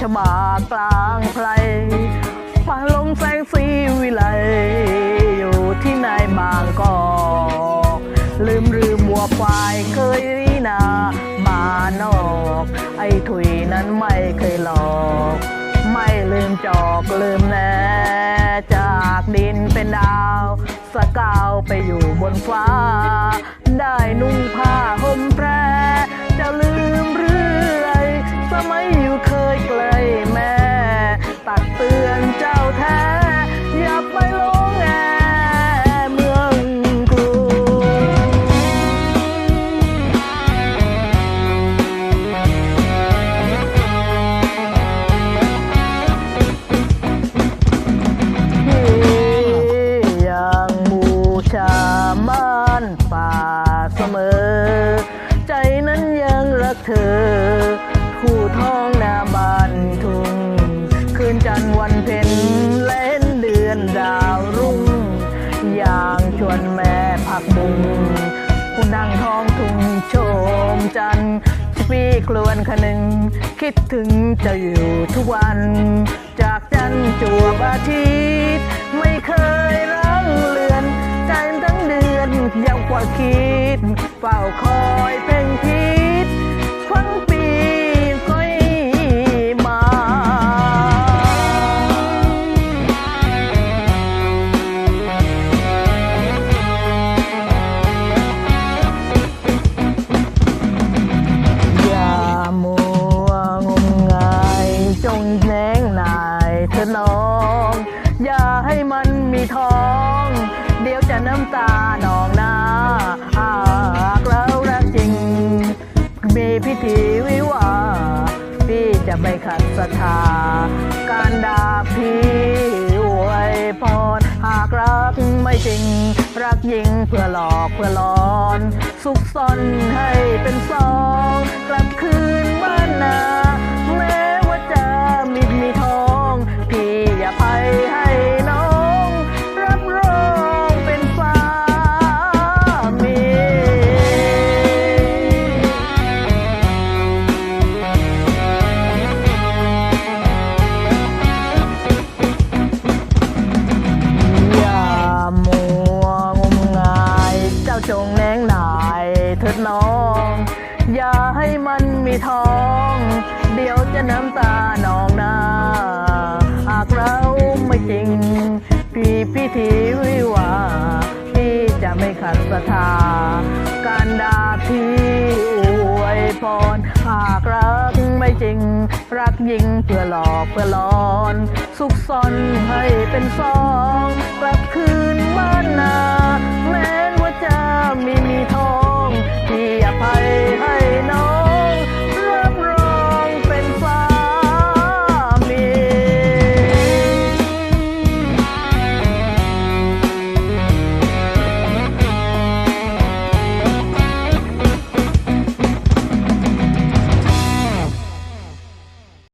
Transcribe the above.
ชบากลางไพรฟ้าลมแสงสีวิไล อยู่ที่ในบางกอกลืมลืมวัวควายเคยนามานอก ไอ้ถุยนั้นไม่เคยหลอก ไม่ลืมจอกลืมแน่จากดินเป็นดาว สกาวไปอยู่บนฟ้า ได้นุ่งผ้าห่มแพร สมัยอยู่เคยไกลแม่ ตักเตือนเจ้าแท้ อย่าไปลงแอเมืองกรุงที่ยังบูชาม่านป่าเสมอ ใจนั้นยังรักเธอ ผักบุงผู้นั่งท้องทุ่งโชมจันทร์พี่คลวนคนึง คิดถึงจะอยู่ทุกวัน จากจันทร์จวบอาทิตย์ ไม่เคยร้างเลือน ใจทั้งเดือนยังกว่าคิด เฝ้าคอยเพ่งพิษายจงแนงนายเธอน้อง อย่าให้มันมีท้อง เดี๋ยวจะน้ำตาหนองหน้าหากเรารักจริง มีพิธีวิวาพี่จะไม่ขัดศรัทธาการด่าพี่อวยพรหากรักไม่จริง รักยิงเพื่อหลอกเพื่อหลอน สุขซ่อนให้เป็นสอง กลับคืนบ้านนา จงแนงนายเถิดน้อง อย่าให้มันมีท้อง เดี๋ยวจะน้ำตาหนองหน้าหากเราไม่จริง พี่พิธีวิวาพี่จะไม่ขัดศรัทธาการด่าพี่อวยพรหากรักไม่จริง รักยิงเพื่อหลอกเพื่อหลอน สุขซ่อนให้เป็นสองกลับคืนบ้านนาแม้